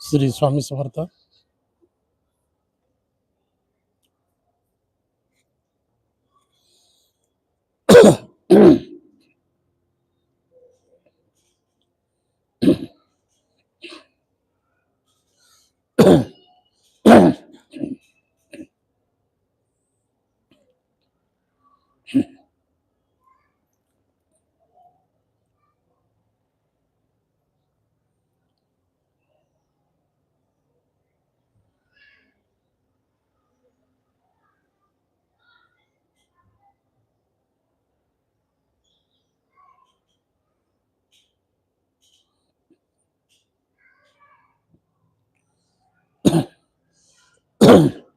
श्री स्वामी समर्थ।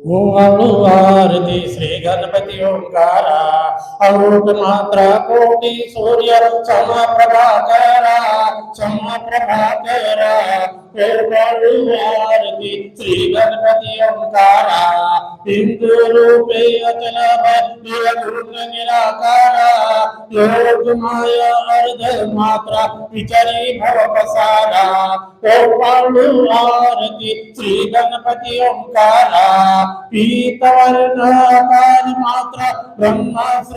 ఓం ఆరతి శ్రీ గణపతి ఓంకార अरूप मात्र कोटि सूर्य सम प्रभाकर सम प्रभाकर आरती श्री गणपति ओंकार रूपे अचल निराकार योग माया अर्ध मात्रा विचरी भव पसारा श्री गणपति ओंकारा पीतवर्ण मात्रा ब्रह्मा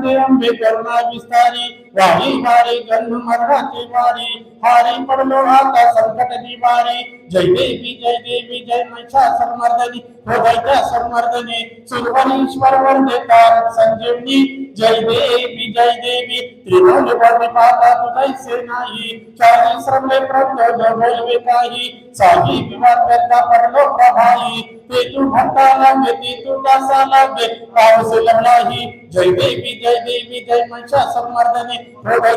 नाथे अंबे करुणा विस्तारी वारी वारी गंध मरणाची वारी हारी पडलो आता संकट निवारी जय देवी जय देवी, जय महिषासुर मर्दनी हृदय मर्दनी सुरवरीश्वर वरदे तारक संजीवनी। जय देवी जय देवी त्रिभुवन वरदे पाता तुझैसे नाही चारी श्रमले प्रत्यो बोलवे काही साही विवाद करता पडलो प्रभाई ते भक्ता लागे ते तू दासा लागे पावस लढलाही जय देवी, जय देवी जय महिषासुर मर्दनी हृदय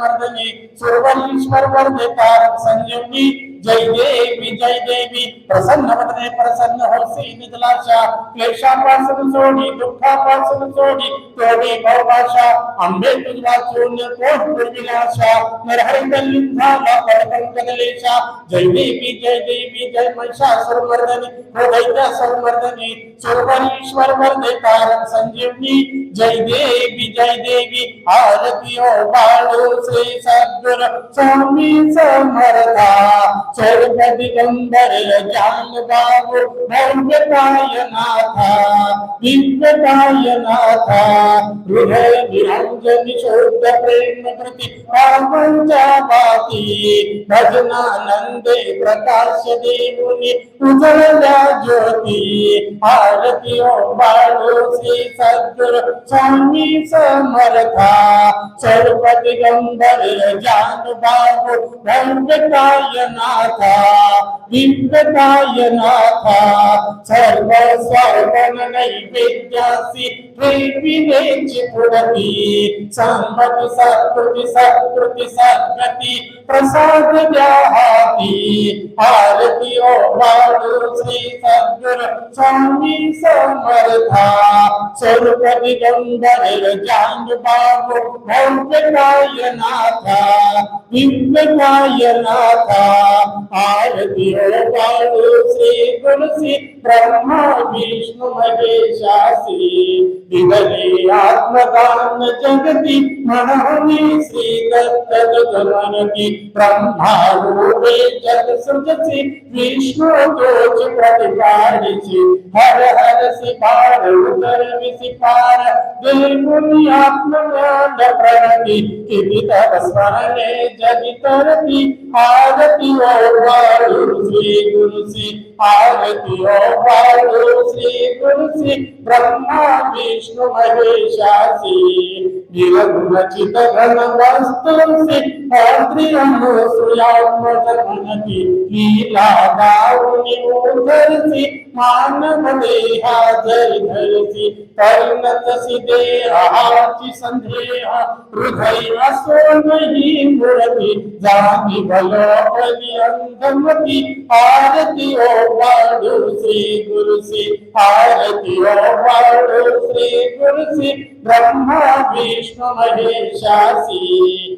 मर्दनी सुरवरीश्वर वरदे तारक संजीवनी जय देवी जय देवी। प्रसन्न वदने प्रसन्न होसी निदलाशा क्लेशापासून सोडी दुःखापासून सोडी तोडी भवभाषा अंबे तुझा शून्य कोट दुर्विनाशा। नरहरि कल्लिंग झाला परकंकलेशा जय देवी जय देवी, जय महिषासुर मर्दनी। हृदय मर्दनी। सुरवरीश्वर वरदे तारक संजीवनी। जय देवी जय देवी। आरती ओ बाळू श्री सद्गुर स्वामी समर्था। स्वर्ग दिगंबर बाबू भव्यताय नाथा हृदय विरंजन शुद्ध प्रेम प्रति पावनच्या पाती भजनानंदे प्रकाश देऊनी उजळल्या ज्योती आरती ओ बाळू श्री सद्गुर स्वामी समर्था सर्व दिव्यताय नाथा सर्व सर्वन नैवेद्यासी प्रेमिनेची पुढती संमती सत्कृती सत्कृती सद्गती प्रसाद द्या हाती आरती ओ बाळू श्री सद्गुर स्वामी समर्था स्वरूप दिगंबर जान बाबू भव्यताय नाथा दिव्यताय नाथा आरती बाळू श्री गुरुसी ब्रह्मा विष्णू महेशासी दिगली आत्मदान जगती म्हणून श्री दत्त जगमनती ब्रह्मा रूपे जग सृजसी विष्णु तोच प्रतिपादिसी हर हर सिपार उदर विसिपार देवुनी आत्मज्ञान प्रणती किती तव स्मरणे जगितरती आरती ओ बाळू श्री गुरुसी आरती ओ बाळू श्री गुरुसी ब्रह्मा, विष्णू, महेशासी निरगुणचित घन वस्तुसी श्रियात्मजनती लीला दाऊनी उधरसी मानव देहा जय धरसी परिणतसी देहाची संदेह हृदय असो नाही मूर्ती जाती भलोपनी अंधमती आरती ओ बाळू श्री गुरुसी आरती ओ वाणु श्री गुरुसी ब्रह्मा विष्णु महेशासी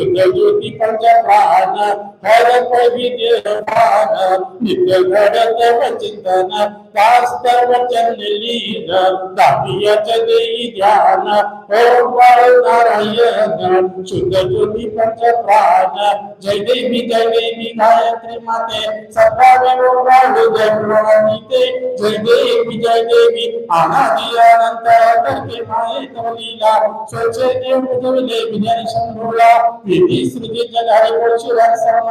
शुद्ध ज्योती पंच प्राण भरत विद्यमान नित्य घडत वचिंतन दास्तर वचन लीन दाबियच देई ध्यान ओंकार नारायण शुद्ध ज्योती पंच प्राण जय देवी जय देवी गायत्री माते सकाळे ओंकार जय भवानी जय देवी जय देवी अनादि अनंत करके माये तव लीला स्वच्छ देव बुजविले विजय शंभूला विधी सृजी जगारी शिवर समारायण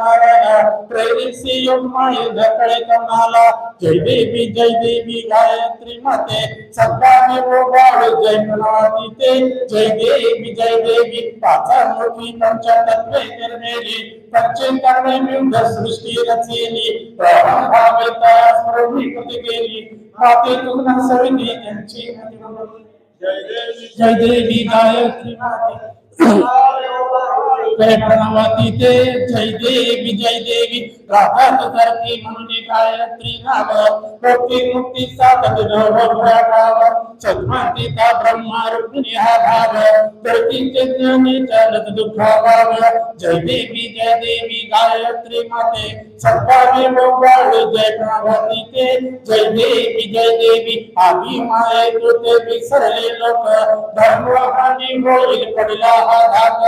प्रेरित से योग माये धकळे कमनाला जय देवी जय देवी गायत्री माते सदा देवो बाळ जय प्रणवाती ते जय देवी जय देवी पाचा मोठी पंच तत्वे निर्मेली पंचेंद्रमे मिळून सृष्टी रचेली प्रभाविता स्मरणी कृती केली माते। तुझा सविनी जय देवी जय देवी। राधात करते म्हणून गायत्री नाव मुक्ती मुक्ती साधक भाव सद्मातीता ब्रह्मा रुक्मिणी भाव प्रतीचे ज्ञानी चालत दुःखा भाव जय देवी जय देवी, गायत्री माते सत्तावे बाळ जय प्रणवाती ते जय देवी जय देवी आधी माये कृते विसरले लोक। धर्म हानी होईल पडला हा धाक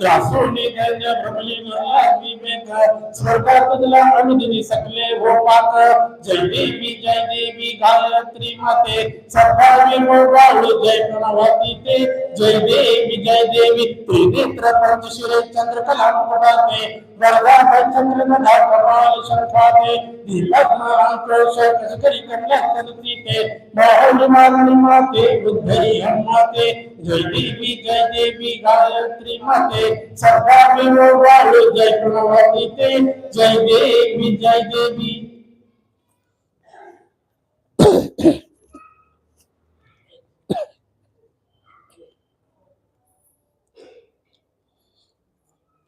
ग्रासोनी धन्य भ्रमली गया विवेक स्वर्गात तुला अनुदिनी सकले हो पाक जय देवी जय देवी गायत्री माते। सत्तावे बाळ जय प्रणवाती ते जय देवी जय देवी त्रिनेत्र पंचशिरे चंद्रकला मुकुटाते। वरदा चंद्र गदा कपाल शंखाते। दीपक अंकुश कशकरी कन्या चलतीते बाहुली मारणी माते बुद्धई हम्माते जय देवी जय देवी गायत्री मते सदा बाळ जय प्रणवाती जय देवी जय देवी।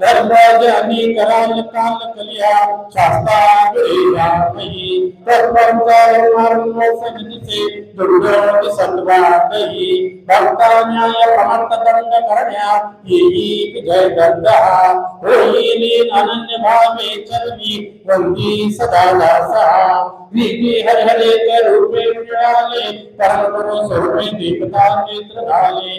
धर्म कराल काल कलिया शास्ता वेदा मही प्रपंचाय मार्ग सगतीचे दुर्गम सद्वातही भक्ता न्याय प्रमत्त दंड करण्या येई जय दंडा होईली अनन्य भावे चरणी वंदी सदा दासा विधी हर हरे के रूपे मिळाले परम गुरु स्वरूपे दीपता नेत्र झाले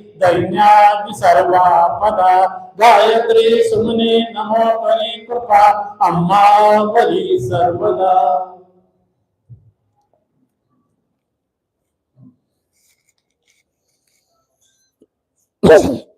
दैन्यादि सर्वा पदा गायत्री सुमने नमो करी कृपा। अम्मा बली सर्वदा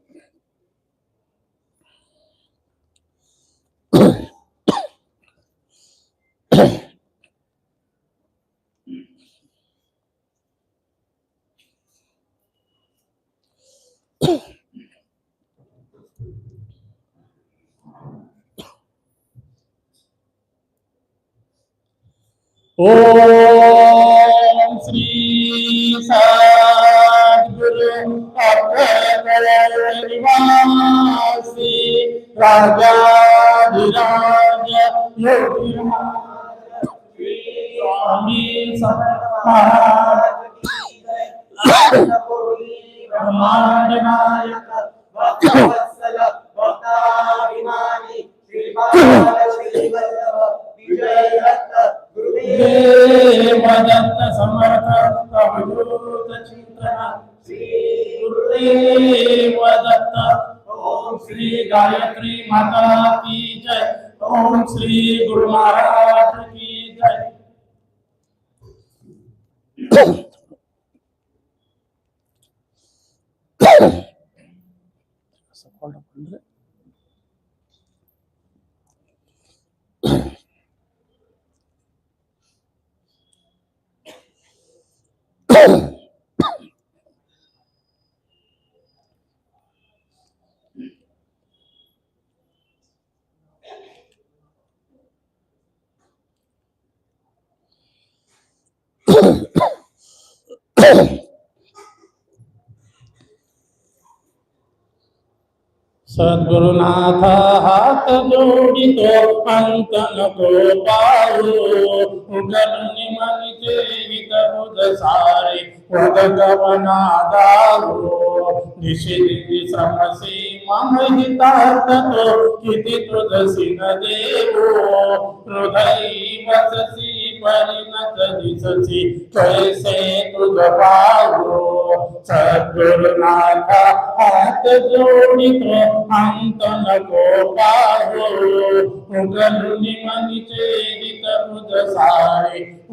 ओम श्री सद्गुरु अभय राजा विराज योगी स्वामी ब्रह्मांड देवदत्त समर्थत्त अवधूत चिंतन श्री गुरुदेवदत्त ओम श्री गायत्री माता की जय ओम श्री गुरु महाराज की जय ಸಫಲ ಬಂದರೆ Sadguru Nata hat jodi baru, pantan ko గరుదసారి ఉదగమనాదారు నిషిది శ్రమసి మమహితార్థతో కితి తుదసిన దేవో హృదయ వససి పరిణత దిశసి కైసే తుద పావో సద్గురునాథ హాత జోడితో అంతన కోపాహో ఉగలు నిమని చేరిత హృదసారి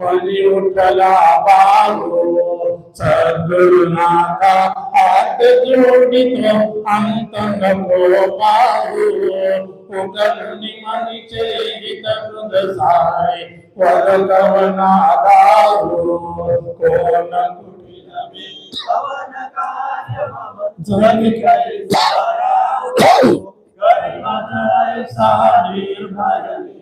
மணியுட்டலா பாரோ சதுர்நாத ஆத்த ஜோடித்தோ அந்தங்க போபாரோ कोकण निमानीचे गीत मृद सारे वर कवना दारू कोण कुटी नवी पवन काय मम जग कै सारा गरिमा साडी भरली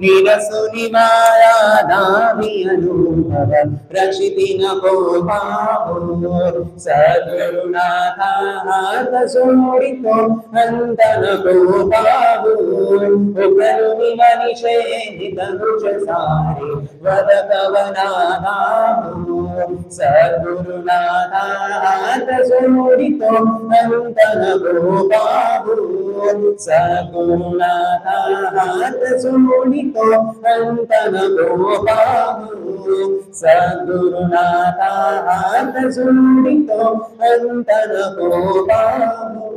నిరసుని మాయాదామియను రక్షితిన గోపాము సద్గురునాథ సూడితో నందన గోపాము ఉపరుని మనిషే నితనుష సారి వదకవనాదాము సద్గురునాథ హాత సోడితో అంతన బాబు సద్గురునాథ హాత సోడితో అంతన బాబు సద్గురునాథ హాత సోడితో అంతన బాబు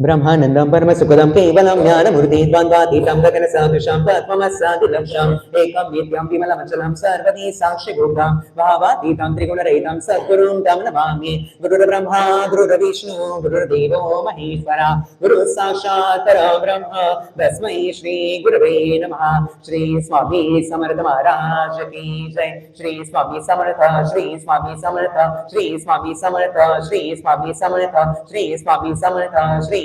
ब्रह्मानन्दं परमसुखदं केवलं ज्ञानमूर्ति द्वन्द्वातीतं गगनसदृशं तत्त्वमस्सादिलक्षम् एकं नित्यं विमलमचलं सर्वदी साक्षिभूतं भावातीतं त्रिगुणरहितं सद्गुरुं तं नमामि। गुरुर्ब्रह्मा, गुरुर्विष्णु, गुरुर्देवो महेश्वरा गुरुः साक्षात् परब्रह्म तस्मै श्रीगुरवे नमः। श्री स्वामी समर्थ महाराज की जय। श्री स्वामी समर्थ, श्री स्वामी समर्थ, श्री स्वामी समर्थ, श्री स्वामी समर्थ, श्री स्वामी समर्थ, श्री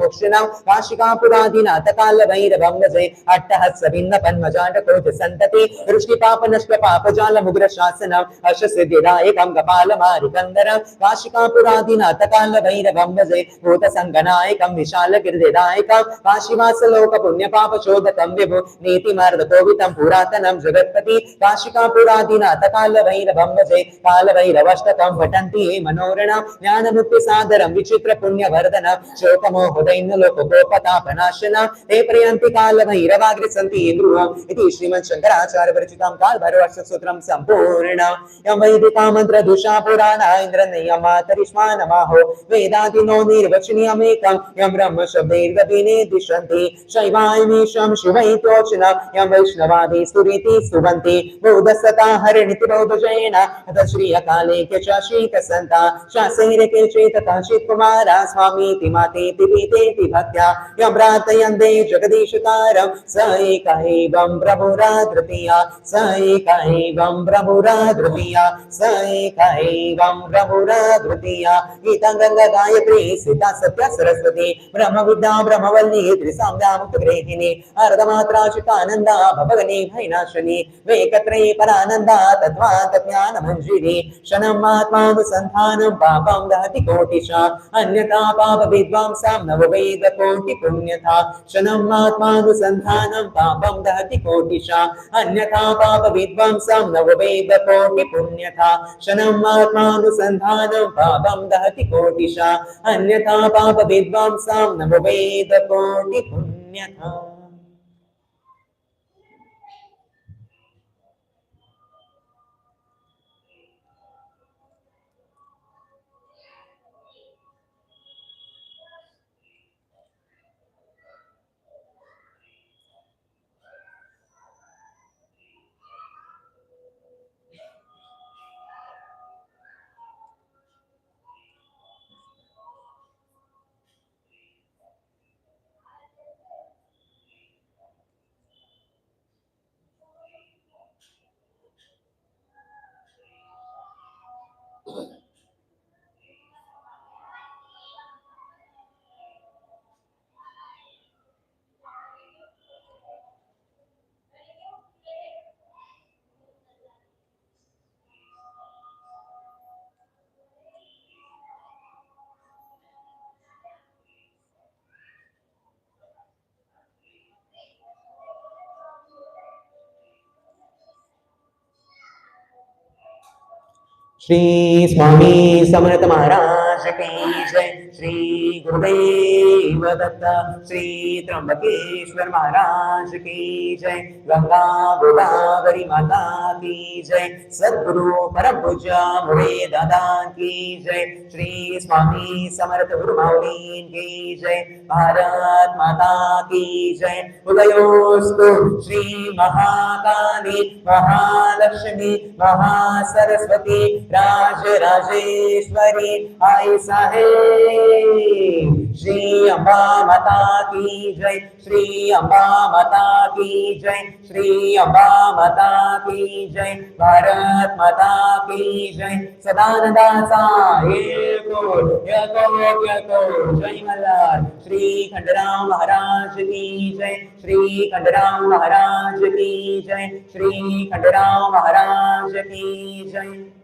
मुक्षिणां पुरातनम अट्टहस्सभिन्नपन्मजाण्डकोजसन्तति वृष्टिपापनष्टपापजालमुग्रशासनम् अशसिद्धिदायकं कपालमारुकन्दरं काशिकापुरादिनाथकालभैरभङ्गजे भूतसङ्गनायकं जगत्पति काशिकापुरादिनाथकालभैरभङ्गजे कालभैरवष्टकं पठन्ति मनोरणं ज्ञानमुक्तिसादरं विचित्रपुण्यवर्धनं शोकमो शोकमोहदैन्यलोकगोपतापनाशनं ते प्रयन्ति कालभैरवाग्रे सन्ति इन्द्रुवम् इति श्रीमन् शङ्कराचार्यपरिचितां कालभैरवसूत्रं सम्पूर्णम् यं वैदिका मन्त्रदुषा पुराणा इन्द्रनयमातरिष्मा नमाहो। वेदादिनो निर्वचनीयमेकं। यं ब्रह्म शब्दैर्गपिने दिशन्ति शैवायमेषं शिवैतोचन यं वैष्णवादि स्तुरीति स्तुवन्ति। बोधसता हरिणिति बोधजयेन। अथ श्रियकाले च शीतसन्ता शासैरके चेतता चित्कुमारा स्वामीति मातेति पीतेति भक्त्या स स स सीता सरस्वती ब्रह्म विद्या ब्रह्मवल्ली त्रिसाम्यामुक्तग्रेहिणी अर्धमात्राचितानन्दा भवगनी भैनाशनी वेकत्रे परानन्दा तद्वातज्ञान मञ्जिरी शनम् आत्मानुसन्धानं, पापं दहति कोटिशा, अन्यथा पाप विद्वांसां नववेद कोटि पुण्यथा शनम् आत्मानुसन्धानं पापं दहति कोटिशा। अन्यथा पाप विद्वांसां नववेद कोटि पुण्यथा शनम् आत्मानुसन्धानं पापं दहति कोटिशा। अन्यथा पाप विद्वांसां नववेद कोटि पुण्यथा श्री स्वामी समर्थ महाराज की जय श्री गुरुदेव दत्त श्री त्र्यंबकेश्वर महाराज की जय। गंगा गोदावरी माता की जय। सद्गुरु परम पूज्य मुरे दादा की जय। श्री स्वामी समर्थ गुरु माऊली की जय। भारत माता की जय। उदयोस्तु श्री महाकाली, महालक्ष्मी, महासरस्वती राजराजेश्वरी आई साहेब। श्री अम्बा माता की जय, श्री अम्बा माता की जय, श्री अम्बा माता की जय, भारत माता की जय। एको जय मल्हार श्री खंडराव महाराज की जय, श्री खंडराव महाराज की जय, श्री खंडराव महाराज की जय।